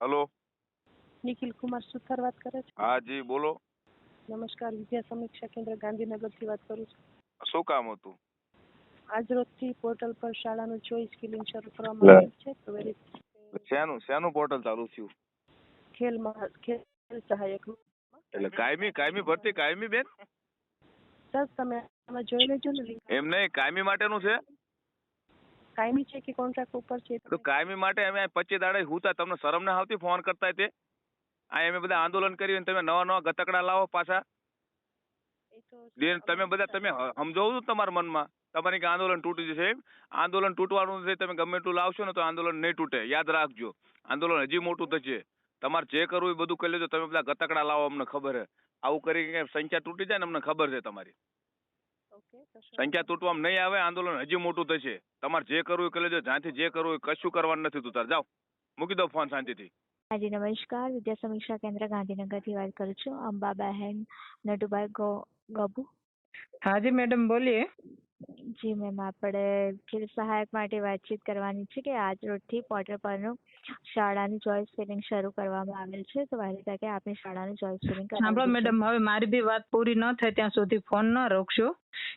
Hello. Nikhil Kumar સુથાર વાત કરે છે? હા જી બોલો. નમસ્કાર વિદ્યા સમીક્ષા કેન્દ્ર ગાંધીનગરથી વાત કરું છું. શું કામ હતું? આજરોજથી પોર્ટલ પર શાળાનું ચોઈસ ફિલિંગ શરૂ કરવામાં આવ્યું છે. તો વેરી શેનું શેનું પોર્ટલ ચાલુ થયું? ખેલ ખેલ સહાયક એટલે કાયમી કાયમી ભરતી કાયમી બેન? સર તમે આમાં જોઈ લેજો ને. એમ નહીં કાયમી માટેનું છે? કાયમી છે કે કોન્ટ્રાક્ટ ઉપર છે? તો કાયમી માટે અમે પચીસ દાડે હુતા. તમને શરમ ના આવતી ફોન કરતા તે? આ અમે બધા આંદોલન કર્યું તમે નવા નવા ગતકડા લાવો પાછા. તમે બધા તમે સમજાવું તમારા મનમાં. તમારી કે આંદોલન તૂટી જશે આંદોલન તૂટવાનું છે તમે ગમે એટલું લાવશો ને તો આંદોલન નહીં તૂટે. યાદ રાખજો. આંદોલન હજી મોટું થશે. તમારે જે કરવું એ બધું કરી લેજો. તમે બધા ગતકડા લાવો અમને ખબર છે આવું કરી સંખ્યા તૂટી જાય ને અમને ખબર છે તમારી? સંખ્યા તૂટવામાં નહીં આવે આંદોલન હજી મોટું થશે. તમારે જે કરવું કરી લેજો જ્યાંથી જે કરવું કશું કરવાનું નથી તું તાર. જાઓ મૂકી દો ફોન શાંતિથી. હાજી નમસ્કાર. વિદ્યા સમીક્ષા કેન્દ્ર ગાંધીનગરથી વાત કરું છું. અંબા બહેન નટુભાઈ ગબુ. હાજી મેડમ બોલીએ. જી મેમ આપણે ખેલ સહાયક માટે વાતચીત કરવાની છે કે આજ રોજથી પોર્ટલ પરનું શાળાની ચોઇસ ફિલિંગ શરૂ કરવામાં આવેલ છે. તો વહેલી તકે આપની શાળાની ચોઇસ ફિલિંગ સાંભળો મેડમ હવે મારી બી વાત પૂરી ન થાય ત્યાં સુધી ફોન ન રોકશો.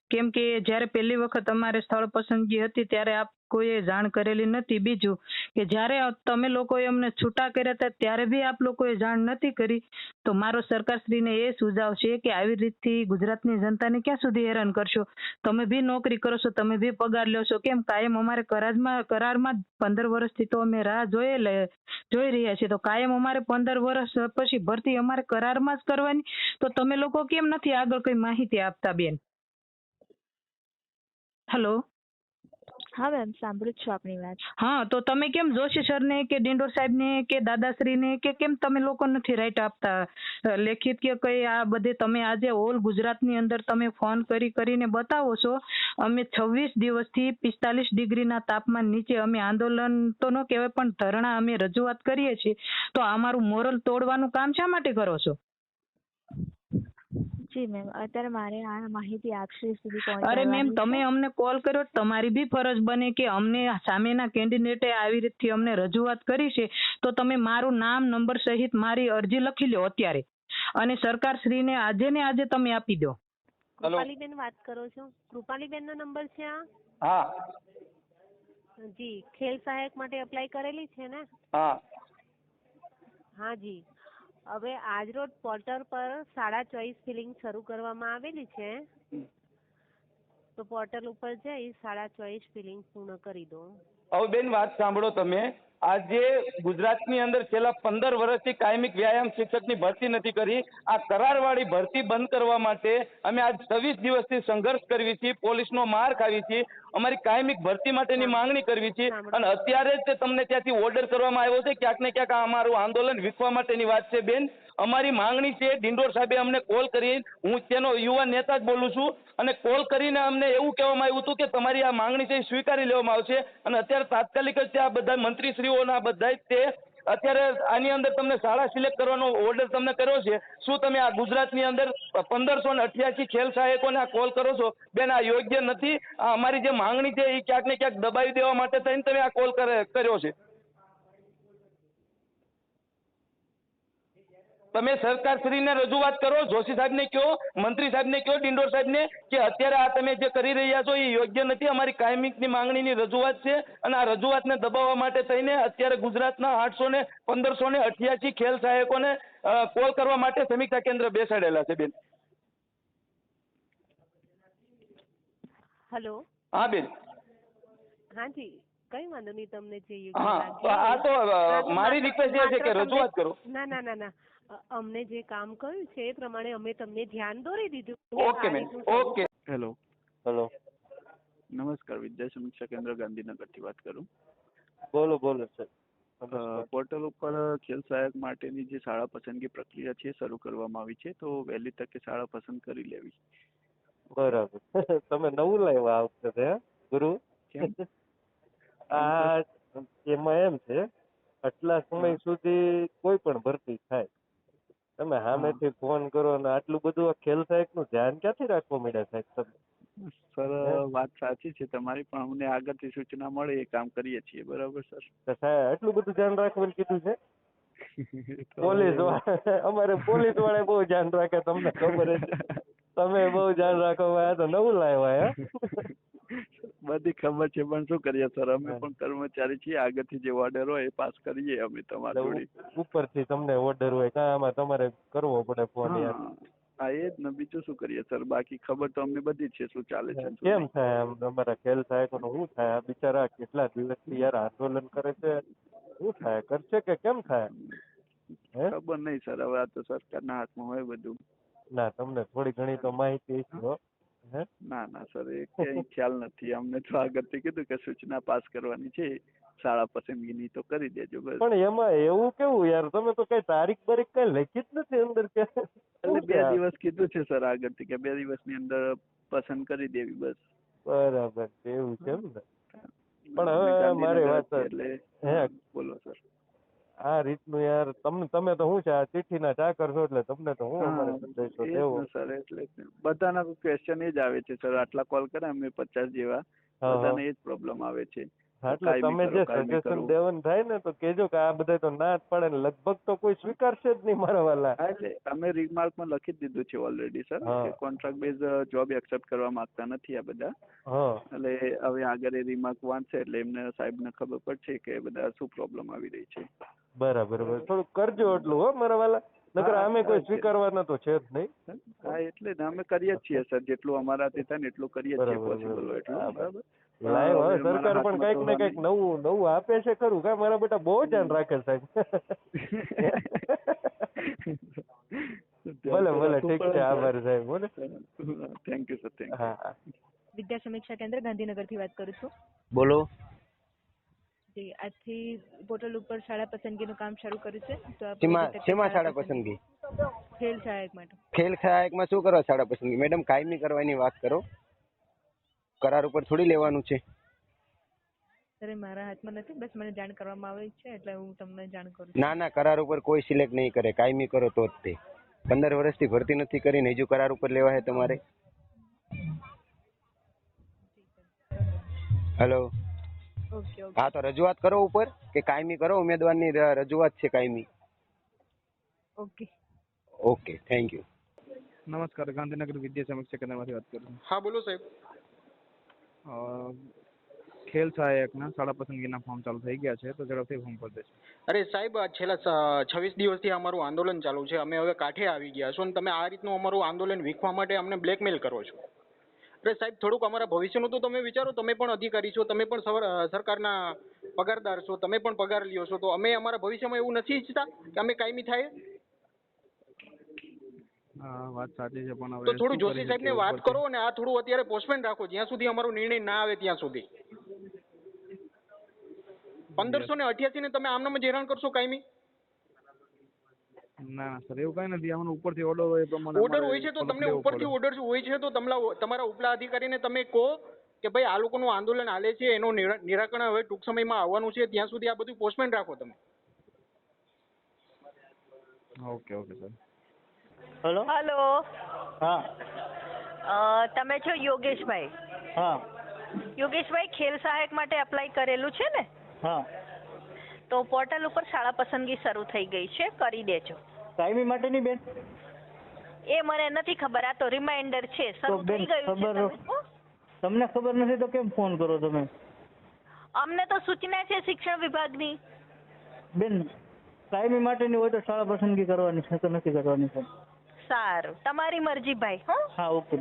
કેમ કે જ્યારે પહેલી વખત અમારે સ્થળ પસંદગી હતી ત્યારે આપ કોઈએ જાણ કરેલી નથી. બીજું કે જ્યારે તમે લોકોએ અમને છૂટા કર્યા હતા ત્યારે બી આપ લોકોએ જાણ નથી કરી. તો મારો સરકારશ્રીને એ સુઝાવ છે કે આવી રીતથી ગુજરાતની જનતાને ક્યાં સુધી હેરાન કરશો? તમે બી નોકરી કરો તમે બી પગાર છો. કેમ કાયમ અમારે કરારમાં કરારમાં પંદર વર્ષથી તો અમે રાહ જોઈએ જોઈ રહ્યા છીએ. તો કાયમ અમારે પંદર વર્ષ પછી ભરતી અમારે કરારમાં જ કરવાની. તો તમે લોકો કેમ નથી આગળ કઈ માહિતી આપતા બેન? હેલો? હા મેમ સાંભળું છું આપની વાત. હા, તો તમે કેમ જોશી સરને કે ડિંડોર સાહેબને કે દાદાશ્રીને કે કેમ તમે લોકો નથી રાઈટ આપતા? લેખિત કે કઈ આ બધે તમે આજે ઓલ ગુજરાતની અંદર તમે ફોન કરી કરીને બતાવો છો, અમે છવ્વીસ દિવસથી પિસ્તાલીસ ડિગ્રીના તાપમાન નીચે અમે આંદોલન તો ન કહેવાય પણ ધરણા અમે રજૂઆત કરીએ છીએ. તો અમારું મોરલ તોડવાનું કામ શા માટે કરો છો? જી મેમ અત્યારે મારે આ માહિતી આપશ્રી સુધી અરે મેમ તમે અમને કોલ કર્યો તમારી બી ફરજ બને કે અમને સામેના કેન્ડિડેટે આવી રીતથી અમને રજૂઆત કરી છે તો તમે મારું નામ નંબર સહિત મારી અરજી લખી લો અત્યારે. અને સરકારશ્રીને આજે ને આજે તમે આપી દો. કૃપાલીબેન વાત કરો છો. કૃપાલીબેન નો નંબર છે આ? હા. જી ખેલ સહાયક માટે અપ્લાય કરેલી છે ને? હા. હા જી. હવે આજરોજ પોર્ટલ પર શાળા ચોઇસ ફિલિંગ શરૂ કરવામાં આવેલી છે. તો પોર્ટલ ઉપર જઈ શાળા ચોઇસ ફિલિંગ પૂર્ણ કરી દો હવે બેન વાત સાંભળો તમે. આજે ગુજરાતની અંદર છેલ્લા પંદર વર્ષથી કાયમિક વ્યાયામ શિક્ષકની ભરતી નથી કરી. આ કરારવાળી ભરતી બંધ કરવા માટે અમે આજ છવ્વીસ દિવસથી સંઘર્ષ કરવી છીએ પોલીસનો માર ખાવી છીએ અમારી કાયમિક ભરતી માટેની માંગણી કરવી છે અને અત્યારે જ તે તમને ત્યાંથી ઓર્ડર કરવામાં આવ્યો છે. ક્યાંક ને ક્યાંક અમારું આંદોલન વીખવા માટેની વાત છે બેન. અમારી માંગણી છે ડિંડોર સાહેબે અમને કોલ કરી. હું તેનો યુવા નેતા જ બોલું છું. અને કોલ કરીને અમને એવું કહેવામાં આવ્યું હતું કે તમારી આ માંગણી છે એ સ્વીકારી લેવામાં આવશે. અને અત્યારે તાત્કાલિક જ આ બધા મંત્રીશ્રીઓના બધા જ તે અત્યારે આની અંદર તમને શાળા સિલેક્ટ કરવાનો ઓર્ડર તમને કર્યો છે. શું તમે આ ગુજરાતની અંદર પંદરસો ને અઠ્યાસી ખેલ સહાયકોને આ કોલ કરો છો? બેન, આ યોગ્ય નથી. આ અમારી જે માંગણી છે એ ક્યાંક ને ક્યાંક દબાવી દેવા માટે થઈને તમે આ કોલ કરે- કર્યો છે. તમે સરકારશ્રીને રજૂઆત કરો જોશી સાહેબને કહો મંત્રી સાહેબને કહો ડિંડોર સાહેબને કે અત્યારે આ તમે જે કરી રહ્યા છો એ યોગ્ય નથી અમારી કાયમિકની માંગણીની રજૂઆત છે અને આ રજૂઆતને દબાવવા માટે થઈને અત્યારે ગુજરાતના આઠસો ને પંદરસો ને અઠ્યાસી ખેલ સહાયકોને કોલ કરવા માટે સમીક્ષા કેન્દ્ર બેસાડેલા છે બેન. હેલો. હા બેન. હા જી. કઈ વાંધો નહીં તમને જે યોગ્ય આ તો મારી રિક્વેસ્ટ એ છે કે રજૂઆત કરો. ના ના ના ના. અમને જે કામ કર્યું છે એ પ્રમાણે અમે તમને ધ્યાન દોરી દીધું. ઓકે થયું. ઓકે. હેલો હેલો નમસ્કાર વિદ્યા સમીક્ષા કેન્દ્ર ગાંધીનગરથી વાત કરું. બોલો બોલો સર પોર્ટલ ઉપર ખેલ સહાયક માટેની જે શાળા પસંદગી પ્રક્રિયા છે શરૂ કરવામાં આવી છે તો વહેલી તકે શાળા પસંદ કરી લેવી. બરાબર. તમે નવું લાવ્યા આ વખતે ગુરુ? કેમ? આ એમાં એમ છે આટલા સમય સુધી કોઈ પણ ભરતી થાય. તમે સામેથી ફોન કરો ને આટલું બધું આ ખેલ સાહેબનું ધ્યાન ક્યાંથી રાખવા મળ્યા સાહેબ તમે? સર વાત સાચી છે તમારી પણ અમને આગળથી સૂચના મળે એ કામ કરીએ છીએ બરાબર સર? સાહેબ આટલું બધું ધ્યાન રાખવાનું કીધું છે? પોલીસ અમારે પોલીસવાળા બહુ ધ્યાન રાખે તમને ખબર છે. તમે બહુ ધ્યાન રાખો તો નવું લાવ્યા બધી ખબર છે પણ શું કરીએ સર? અમે પણ કર્મચારી છીએ આગળથી જે ઓર્ડર હોય એ પાસ કરીએ અમે તમારા જોડે. ઉપરથી તમને ઓર્ડર હોય કાં આમાં તમારે કરવો પડે ફોન હા એ જ ને બીજું શું કરીએ સર? બાકી ખબર તો અમને બધી છે શું ચાલે છે કેમ થાય આમ? તમારા ખેલ સાહેબોનું શું થાય? આ બિચારા કેટલા દિવસથી યાર આંદોલન કરે છે? શું થાય? કરશે કે કેમ થાય? ખબર નહીં સર હવે આ તો સરકારના હાથમાં હોય બધું. ના તમને થોડી ઘણી તો માહિતી છે ના ના સર એ કઈ ખ્યાલ નથી. અમને તો આગળથી કીધું કે સૂચના પાસ કરવાની છે. શાળા પસંદગીની તો કરી દેજો બસ. પણ એમાં એવું કેવું યાર તમે તો કઈ તારીખ બારીખ કઈ લખી જ નથી અંદર કે એટલે બે દિવસ કીધું છે સર આગળથી કે બે દિવસની અંદર પસંદ કરી દેવી બસ. બરાબર એવું છે એમ ને? પણ હવે મારી વાત એટલે હે. બોલો. આ રીતનું યાર તમને તમે તો શું છે આ ચિઠ્ઠીના ચાકર છો એટલે તમને તો હું અમારે સંદેશો દેવો. સર એટલે બધાના ક્વેશ્ચન એ જ આવે છે સર. આટલા કોલ કર્યા અમે પચાસ જેવા. બધાને એ જ પ્રોબ્લેમ આવે છે. એટલે તમે જે સજેશન દેવન થાય ને તો કેજો કે આ બધા તો ના જ પડે ને લગભગ તો કોઈ સ્વીકારશે જ નહીં મારા વાલા. એટલે અમે રિમાર્કમાં લખી જ દીધું છે ઓલરેડી સર. કે કોન્ટ્રાક્ટ બેઝ જોબ એક્સેપ્ટ કરવા માંગતા નથી આ બધા. એટલે હવે આગળ એ રીમાર્ક વાંચશે એટલે એમને સાહેબને ખબર પડશે કે બધા શું પ્રોબ્લેમ આવી રહી છે. બરાબર થોડું કરજો એટલું હો મારા વાલા. નકર અમે કોઈ સ્વીકારવાના તો છે જ નહીં. હા એટલે અમે કરીએ જ છીએ સર જેટલું અમારાથી થાય ને એટલું કરીએ જ છીએ પોસિબલ હોય એટલું બરાબર. લાઈવ હવે સરકાર પણ કંઈક ને કંઈક નવું નવું આપે છે ખરું કા મારા બેટા બહુ ધ્યાન રાખે સાહેબ. ભલે ભલે ઠીક છે આભાર સાહેબ બોલે. થેન્ક યુ સર થેન્ક હા હા. વિદ્યા સમીક્ષા કેન્દ્ર ગાંધીનગરથી વાત કરું છું. બોલો. જી આજથી પોર્ટલ ઉપર શાળા પસંદગીનું કામ શરૂ કર્યું છે તો આપ શેમાં શાળા પસંદગી? ખેલ સહાયક માટે. ખેલ સહાયકમાં શું કરો શાળા પસંદગી? મેડમ કાયમી કરવાની વાત કરો. કરાર ઉપર થોડી લેવાનું છે. સર મારા હાથમાં નથી બસ મને જાણ કરવામાં આવે છે એટલે હું તમને જાણ કરું ના ના કરાર ઉપર કોઈ સિલેક્ટ નહીં કરે કાયમી કરો તો જ તે. પંદર વર્ષથી ભરતી નથી કરીને હજુ કરાર ઉપર લેવા છે તમારે? હેલો? Okay okay. હા તો રજૂઆત કરો ઉપર કે કાયમી કરો ઉમેદવારની રજૂઆત છે કાયમી. ઓકે. Okay thank you. નમસ્કાર ગાંધીનગર વિદ્યા સમક્ષ કેન્દ્રમાંથી વાત કરું છું. હા બોલો સાહેબ. ખેલ સહાયકના શાળા પસંદગીના ફોર્મ ચાલુ થઈ ગયા છે, તો ઝડપથી ફોર્મ ભરી દેજો અરે સાહેબ છેલ્લા છવ્વીસ દિવસથી અમારું આંદોલન ચાલુ છે, અમે હવે કાંઠે આવી ગયા છો અને તમે આ રીતનું અમારું આંદોલન વીખવા માટે અમને બ્લેકમેલ કરો છો. અરે સાહેબ, થોડુંક અમારા ભવિષ્યનું તો તમે વિચારો, તમે પણ અધિકારી છો, તમે પણ સરકારના પગારદાર છો, તમે પણ પગાર લ્યો છો, તો અમે અમારા ભવિષ્યમાં એવું નથી ઈચ્છતા કે અમે કાયમી થાય? હા વાત સાચી છે પણ હવે તો થોડું જોશી સાહેબ ને વાત કરો અને આ થોડું અત્યારે પોસ્ટમેન રાખો જ્યાં સુધી અમારો નિર્ણય ના આવે ત્યાં સુધી. પંદરસો ને અઠ્યાસી ને તમે આમનામ જ હેરાન કરશો કાયમી? ના સર એવું કઈ નથી. આમાં ઉપરથી ઓર્ડર હોય પ્રમાણે ઓર્ડર હોય છે તો તમને ઉપરથી ઓર્ડર હોય છે તો તમારા તમારા ઉપલા અધિકારીને તમે કહો કે ભાઈ આ લોકોનું આંદોલન હાલે છે એનું નિરાકરણ હવે ટૂંક સમયમાં આવવાનું છે ત્યાં સુધી આ બધું પોસ્ટમેન રાખો તમે. Okay okay sir. Hello? Hello. હા. તમે છો યોગેશભાઈ? હા. યોગેશભાઈ ખેલ સહાયક માટે અપ્લાય કરેલું છે ને? હા. તો પોર્ટલ ઉપર શાળા પસંદગી શરૂ થઈ ગઈ છે કરી દેજો. કાયમી માટેની બેન? એ મને નથી ખબર આ તો રિમાઇન્ડર છે શરૂ થઈ ગયું છે. તમને ખબર નથી તો કેમ ફોન કરો તમે? અમને તો સૂચના છે શિક્ષણ વિભાગની. બેન કાયમી માટેની હોય તો શાળા પસંદગી કરવાની છે તો નથી કરવાની છે? સારું તમારી મરજી ભાઈ હો હા ઓકે